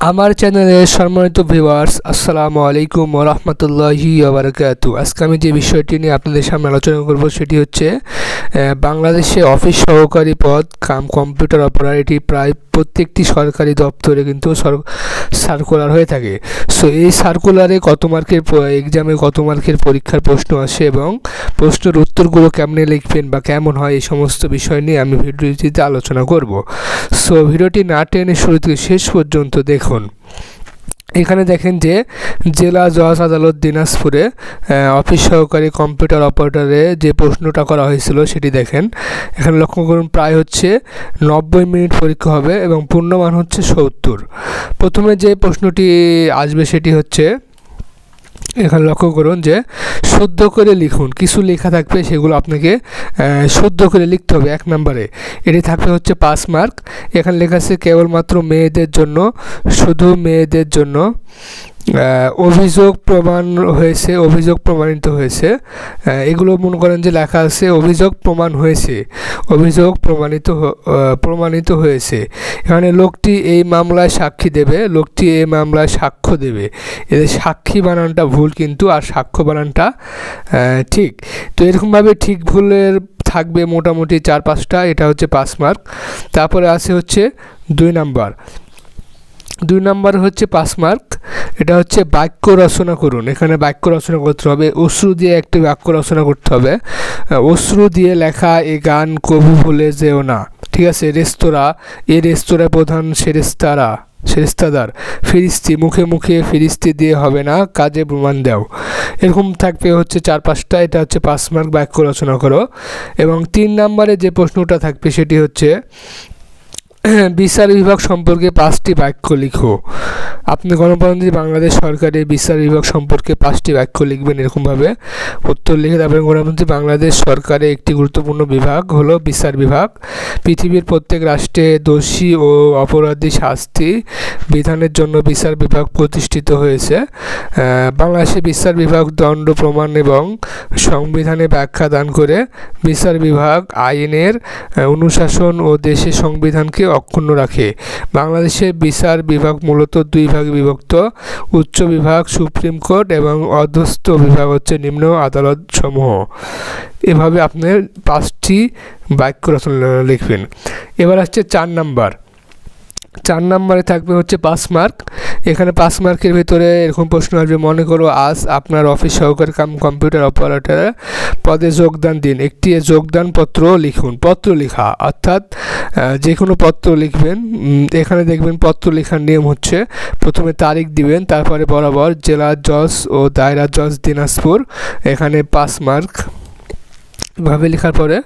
আমার চ্যানেলের সম্মানিত ভিউয়ার্স আসসালামু আলাইকুম রহমতুল্লাহি আবরকাত আজকে আমি যে বিষয়টি নিয়ে আপনাদের সামনে আলোচনা করব সেটি হচ্ছে বাংলাদেশে অফিস সহকারী পদ, কাম কম্পিউটার অপারেটিভ প্রায় প্রত্যেকটি সরকারি দপ্তরে কিন্তু সর- সার্কুলার হয়ে থাকে। সো এই সার্কুলারে কত মার্কের এক্সামে কত মার্কের পরীক্ষার প্রশ্ন আসে এবং প্রশ্নের উত্তরগুলো কেমনে লিখবেন বা কেমন হয় এই সমস্ত বিষয় নিয়ে আমি ভিডিওটিতে আলোচনা করব। সো ভিডিওটি না টেনে শুরু থেকে শেষ পর্যন্ত দেখুন। এখানে দেখেন যে জেলা জজ আদালত দিনাজপুরে অফিস সহকারী কম্পিউটার অপারেটরে যে প্রশ্নটা করা হয়েছিল সেটি দেখেন। এখানে লক্ষ্য করুন, প্রায় হচ্ছে নব্বই মিনিট পরীক্ষা হবে এবং পূর্ণমান হচ্ছে সত্তর। প্রথমে যে প্রশ্নটি আসবে সেটি হচ্ছে এখানে লক্ষ্য করুন যে শুদ্ধ করে লিখুন, কিছু লেখা থাকবে সেগুলো আপনাকে শুদ্ধ করে লিখতে হবে এক নম্বরে। এটি থাকবে হচ্ছে পাস মার্ক। এখানে লেখা আছে, কেবলমাত্র মেয়েদের জন্য, শুধু মেয়েদের জন্য। অভিযোগ প্রমাণ হয়েছে, অভিযোগ প্রমাণিত হয়েছে। এগুলো মনে করেন যে লেখা আছে, অভিযোগ প্রমাণ হয়েছে। অভিযোগ প্রমাণিত প্রমাণিত হয়েছে। এখানে লোকটি এই মামলায় সাক্ষী দেবে, লোকটি এই মামলায় সাক্ষ্য দেবে। এদের সাক্ষী বানানটা ভুল কিন্তু, আর সাক্ষ্য বানানটা ঠিক। তো এরকমভাবে ঠিক ভুলের থাকবে মোটামুটি চার পাঁচটা, এটা হচ্ছে পাঁচ মার্ক। তারপরে আছে হচ্ছে দুই নাম্বার। দুই নাম্বার হচ্ছে পাঁচ মার্ক। এটা হচ্ছে বাক্য রচনা করুন। এখানে বাক্য রচনা করতে হবে, অশ্রু দিয়ে একটি বাক্য রচনা করতে হবে। অশ্রু দিয়ে লেখা, এ গান কবু ভুলে যেও না। ঠিক আছে, রেস্তোরাঁ, এ রেস্তোরাঁ প্রধান সেরেস্তারা, সেরেস্তাদার। ফিরিস্তি, মুখে মুখে ফিরিস্তি দিয়ে হবে না, কাজে প্রমাণ দাও। এরকম থাকবে হচ্ছে চার পাঁচটা, এটা হচ্ছে পাঁচ মার্ক বাক্য রচনা করো। এবং তিন নম্বরে যে প্রশ্নটা থাকবে সেটি হচ্ছে বিচার বিভাগ সম্পর্কে পাঁচটি বাক্য লিখো। আপনি গণপ্রজাতন্ত্রী বাংলাদেশ সরকারের বিচার বিভাগ সম্পর্কে পাঁচটি বাক্য লিখবেন এরকমভাবে। উত্তর লিখে তারপরে গণপ্রজাতন্ত্রী বাংলাদেশ সরকারের একটি গুরুত্বপূর্ণ বিভাগ হলো বিচার বিভাগ, পৃথিবীর প্রত্যেক রাষ্ট্রে দোষী ও অপরাধী শাস্তি বিধানের জন্য বিচার বিভাগ প্রতিষ্ঠিত হয়েছে। বাংলাদেশে বিচার বিভাগ দণ্ড, প্রমাণ এবং সংবিধানে ব্যাখ্যা দান করে বিচার বিভাগ আইনের অনুশাসন ও দেশের সংবিধানকে অক্ষুণ্ণ রাখে। বাংলাদেশে বিচার বিভাগ মূলত দুই ভাগে বিভক্ত, উচ্চ বিভাগ, সুপ্রিম কোর্ট এবং অধস্থ বিভাগ হচ্ছে নিম্ন আদালত সমূহ এভাবে আপনি পাঁচটি বাক্য রচনা লিখবেন। এবার আসছে চার নাম্বার। চার নাম্বারে থাকবে হচ্ছে পাঁচ মার্ক। এখানে পাঁচ মার্কের ভিতরে এরকম প্রশ্ন আসবে, মনে করো আজ আপনার অফিস সহকারী কাম কম্পিউটার অপারেটর পদে যোগদান দিন। একটি যোগদান পত্র লিখুন, পত্র লেখা। অর্থাৎ যে কোনো পত্র লিখবেন এখানে দেখবেন পত্র লেখার নিয়ম হচ্ছে, প্রথমে তারিখ দিবেন, তারপরে বরাবর জেলা জজ ও দায়রা জজ দিনাজপুর, এখানে পাঁচ মার্ক এভাবে লেখার পরে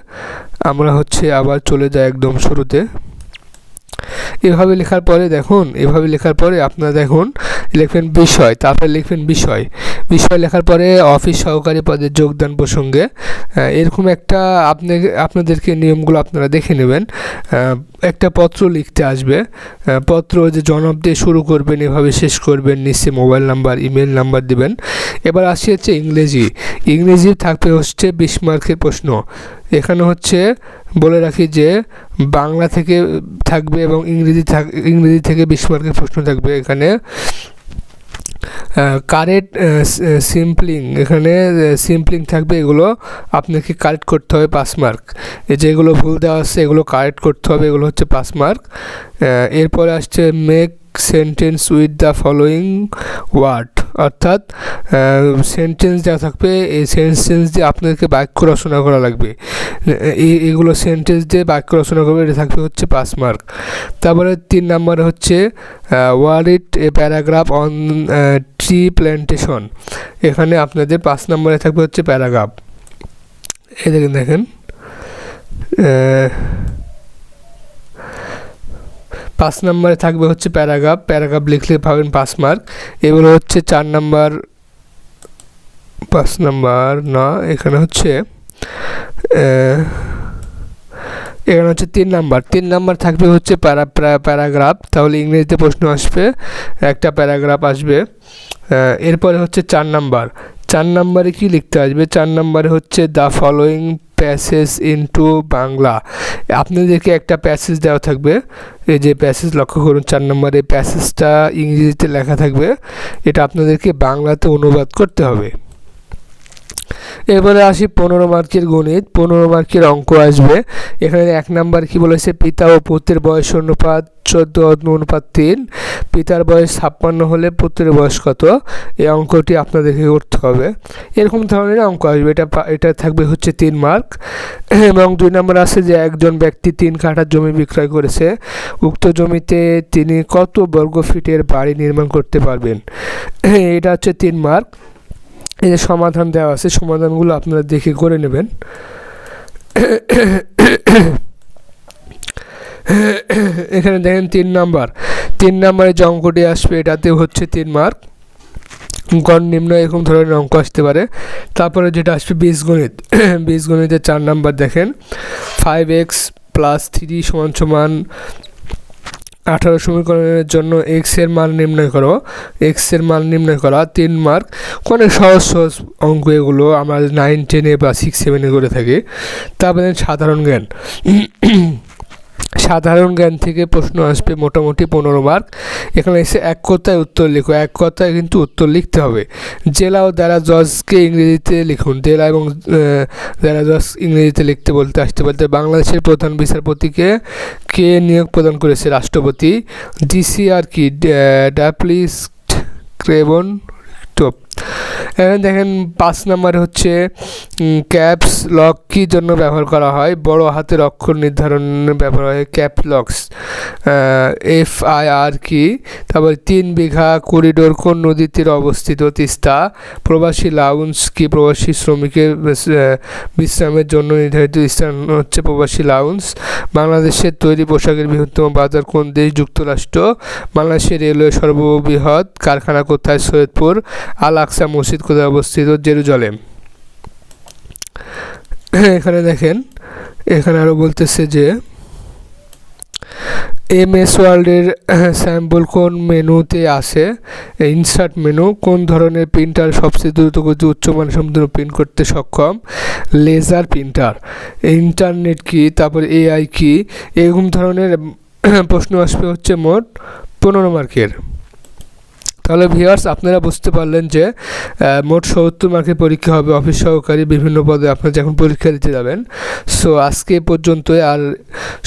আমরা হচ্ছে আবার চলে যাই একদম শুরুতে। এভাবে লেখার পরে দেখুন এভাবে লেখার পরে আপনারা দেখুন লিখবেন বিষয় তারপরে লিখবেন বিষয়। বিষয় লেখার পরে অফিস সহকারী পদে যোগদান প্রসঙ্গে এরকম একটা আপনি, আপনাদেরকে নিয়মগুলো আপনারা দেখে নেবেন। একটা পত্র লিখতে আসবে। পত্র যে জনব দিয়ে শুরু করবেন, এভাবে শেষ করবেন নিশ্চয়ই মোবাইল নাম্বার, ইমেল নাম্বার দিবেন। এবার আসি হচ্ছে ইংরেজি। ইংরেজি থাকবে হচ্ছে বিশ মার্কের প্রশ্ন। এখানে হচ্ছে বলে রাখি যে, বাংলা থেকে থাকবে এবং ইংরেজি থাক, ইংরেজি থেকে বিশ মার্কের প্রশ্ন থাকবে এখানে। Correct spelling. এখানে সিম্পলিং থাকবে এগুলো আপনাকে কারেক্ট করতে হবে পাস মার্ক। এই যেগুলো ভুল দেওয়া আছে, এগুলো কারেক্ট করতে হবে, এগুলো হচ্ছে পাস মার্ক। এরপরে আসছে make sentence with the following word অর্থাৎ সেন্টেন্স দেওয়া থাকবে, এই সেন্টেন্স দিয়ে আপনাকে বাক্য রচনা করা লাগবে। এগুলো সেন্টেন্স দিয়ে বাক্য রচনা করবে, এটা থাকবে হচ্ছে পাঁচ মার্ক তারপরে তিন নম্বরে হচ্ছে word it a paragraph on tree plantation এখানে আপনাদের পাঁচ নম্বরে থাকবে হচ্ছে প্যারাগ্রাফ এই দেখেন দেখেন। পাঁচ নম্বরে থাকবে হচ্ছে প্যারাগ্রাফ। প্যারাগ্রাফ লিখলে পাবেন পাঁচ মার্ক। এগুলো হচ্ছে চার নাম্বার, পাঁচ নাম্বার, না, এখানে হচ্ছে এখানে হচ্ছে তিন নাম্বার। তিন নাম্বার থাকবে হচ্ছে প্যারা প্যারা- প্যারাগ্রাফ। তাহলে ইংরেজিতে প্রশ্ন আসবে, একটা প্যারাগ্রাফ আসবে। এরপরে হচ্ছে চার নাম্বার। চার নম্বরে কি লিখতে আসবে? চার নম্বরে হচ্ছে the following passage into Bangla আপনাদেরকে একটা প্যাসেজ দেওয়া থাকবে। এই যে প্যাসেজ লক্ষ্য করুন, চার নম্বরে প্যাসেজটা ইংরেজিতে লেখা থাকবে। এটা আপনাদেরকে বাংলাতে অনুবাদ করতে হবে। এবারে আসি পনেরো মার্কের গণিত। পনেরো মার্কের অঙ্ক আসবে। এখানে এক নাম্বার কি বলেছে? পিতা ও পুত্রের বয়স অনুপাত চোদ্দ অনুপাত তিন। পিতার বয়স ছাপ্পান্ন হলে পুত্রের বয়স কত? এই অঙ্কটি আপনাদেরকে করতে হবে। এরকম ধরনের অঙ্ক আসবে। এটা এটা থাকবে হচ্ছে তিন মার্ক। এবং দুই নম্বর আছে যে একজন ব্যক্তি তিন কাঠা জমি বিক্রয় করেছে। উক্ত জমিতে তিনি কত বর্গ ফিটের বাড়ি নির্মাণ করতে পারবেন? এটা হচ্ছে তিন মার্ক। এই যে সমাধান দেওয়া আছে, সমাধানগুলো আপনারা দেখে করে নেবেন। এখানে দেখেন তিন নাম্বার। তিন নাম্বারে যে অঙ্কটি আসবে, এটাতে হচ্ছে তিন মার্ক গণ নিম্ন এরকম ধরনের অঙ্ক আসতে পারে। তারপরে যেটা আসবে বীজগণিত। বীজগণিতের চার নাম্বার দেখেন। ফাইভ এক্স প্লাস থ্রি সমান সমান আঠারো সমীকরণের জন্য এক্সের মান নির্ণয় করো। এক্সের মান নির্ণয় করা তিন মার্ক অনেক সহজ সহজ অঙ্ক এগুলো আমরা নাইন টেনে বা সিক্স সেভেনে করে থাকি। তারপরে সাধারণ জ্ঞান। সাধারণ জ্ঞান থেকে প্রশ্ন আসবে মোটামুটি পনেরো মার্ক। এখানে এসে এক কথায় উত্তর লিখো, এক কথায় কিন্তু উত্তর লিখতে হবে। জেলা ও দ্বারা জজকে ইংরেজিতে লিখুন। জেলা এবং দ্বারা জজ ইংরেজিতে লিখতে বলতে আসতে বলতে বাংলাদেশের প্রধান বিচারপতিকে কে নিয়োগ প্রদান করেছে? রাষ্ট্রপতি ডিসিআর কি? ড্যাপলিস ক্রেবন টোপ। এখানে দেখেন পাঁচ নম্বরে হচ্ছে ক্যাপস লক কী জন্য ব্যবহার করা হয়? বড় হাতের অক্ষর নির্ধারণে ব্যবহার হয় cap locks F I R কি। তারপর তিন বিঘা করিডোর কোন নদীর তীরে অবস্থিত? তিস্তা। প্রবাসী লাউন্স কি? প্রবাসী শ্রমিকের বিশ্রামের জন্য নির্ধারিত স্থান হচ্ছে প্রবাসী লাউন্স বাংলাদেশের তৈরি পোশাকের বৃহত্তম বাজার কোন দেশ? যুক্তরাষ্ট্র। বাংলাদেশের রেলওয়ে সর্ববৃহৎ কারখানা কোথায়? সৈয়দপুর। আল আকসা মসজিদ কোথায় অবস্থিত? জেরুজালেম। এখানে দেখেন, এখানে আরও বলতেছে যে এম এস ওয়ার্ল্ডের স্যাম্পল কোন মেনুতে আছে? ইনসার্ট মেনু, কোন ধরনের প্রিন্টার সবচেয়ে দ্রুত গতি উচ্চমানের সম্পূর্ণ প্রিন্ট করতে সক্ষম? Laser printer. ইন্টারনেট কি? তারপর এআই কি? এরকম ধরনের প্রশ্ন আসবে হচ্ছে মোট পনেরো মার্কের। তাহলে ভিওয়ার্স আপনারা বুঝতে পারলেন যে মোট সত্তর মার্কের পরীক্ষা হবে অফিস সহকারী বিভিন্ন পদে। আপনারা যখন পরীক্ষা দিতে যাবেন সো আজকে পর্যন্ত আর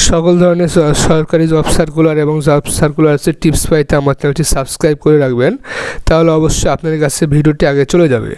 সকল ধরনের সরকারি জব সার্কুলার এবং জব সার্কুলারের টিপস পাইতে আমার চ্যানেলটি সাবস্ক্রাইব করে রাখবেন। তাহলে অবশ্যই আপনাদের কাছে ভিডিওটি আগে চলে যাবে।